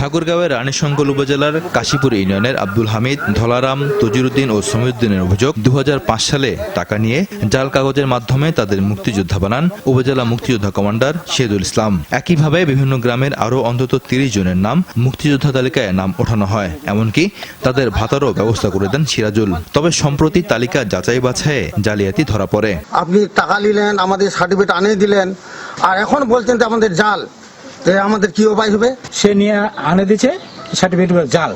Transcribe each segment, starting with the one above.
ঠাকুরগাঁওয়ের রানীশঙ্কল উপজেলার কাশীপুর ইউনিয়নের আব্দুল হামিদ, ধলারাম, তজিরুদ্দিন ও সমীউদ্দিনের অভিযোগ দু হাজার পাঁচ সালে টাকা নিয়ে জাল কাগজের মাধ্যমে তাদের মুক্তিযোদ্ধা বানান উপজেলা মুক্তিযোদ্ধা কমান্ডার শেদুল ইসলাম। একইভাবে বিভিন্ন গ্রামের আরও অন্তত তিরিশ জনের নাম মুক্তিযোদ্ধা তালিকায় নাম ওঠানো হয়। এমনকি তাদের ভাতারও ব্যবস্থা করে দেন সিরাজুল। তবে সম্প্রতি তালিকা যাচাই বাছাইয়ে জালিয়াতি ধরা পড়ে। আপনি টাকা নিলেন, আমাদের সার্টিফিকেট আনিয়ে দিলেন, আর এখন বলছেন যে আমাদের জাল আমাদের কি উপায় হবে? সে নিয়ে আনে দিচ্ছে সার্টিফিকেট জাল।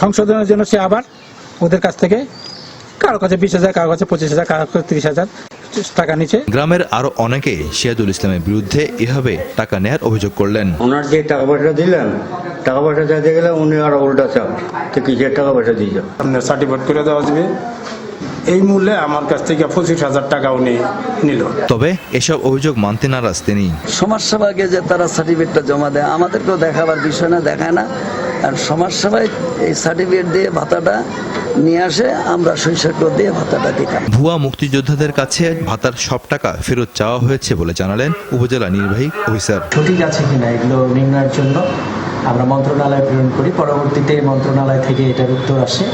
সংশোধনের জন্য সে আবার ওদের কাছ থেকে কারও কাছে বিশ হাজার কারও কাছে পঁচিশ হাজার কারও কাছে তিরিশ হাজার টাকা নিচ্ছে গ্রামের আরও অনেকে সিরাজুল ইসলামের বিরুদ্ধে এভাবে টাকা নেয়ার অভিযোগ করলেন। ওনার যে টাকা পয়সা দিলেন টাকা পয়সা চাইতে গেলে উনি আরও উল্টা চাপ। তো কিসের টাকা পয়সা দিয়েছে আপনার সার্টিফিকেট করে দেওয়া যাবে। এই মূল্যে আমার কাছ থেকে পঁচিশ হাজার টাকা উনি নিল। তবে এসব অভিযোগ মানতে নারাজ তিনি। সমাজসেবাকে যে তারা সার্টিফিকেটটা জমা দেয় আমাদেরকেও দেখাবার বিষয় না দেখায় না। আর সমাজসেবায় এই সার্টিফিকেট দিয়ে ভাতাটা নিয়ে আসে আমরা শৈশব দিয়ে ভাতাটা দিতাম ভুয়া মুক্তিযোদ্ধাদের কাছে ভাতার সব টাকা ফেরত চাওয়া হয়েছে বলে জানালেন উপজেলা নির্বাহী অফিসার। সঠিক আছে কিনা এগুলো নির্ণয়ের জন্য আমরা মন্ত্রণালয়ে প্রেরণ করি। পরবর্তীতে মন্ত্রণালয় থেকে এটার উত্তর আসে।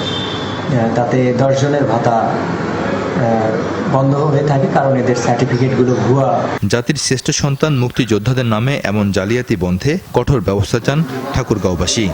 তাতে দশজনের ভাতা বন্ধ হয়ে থাকে, কারণ এদের সার্টিফিকেটগুলো ভুয়া। জাতির শ্রেষ্ঠ সন্তান মুক্তিযোদ্ধাদের নামে এমন জালিয়াতি বন্ধে কঠোর ব্যবস্থা চান ঠাকুরগাঁওবাসী।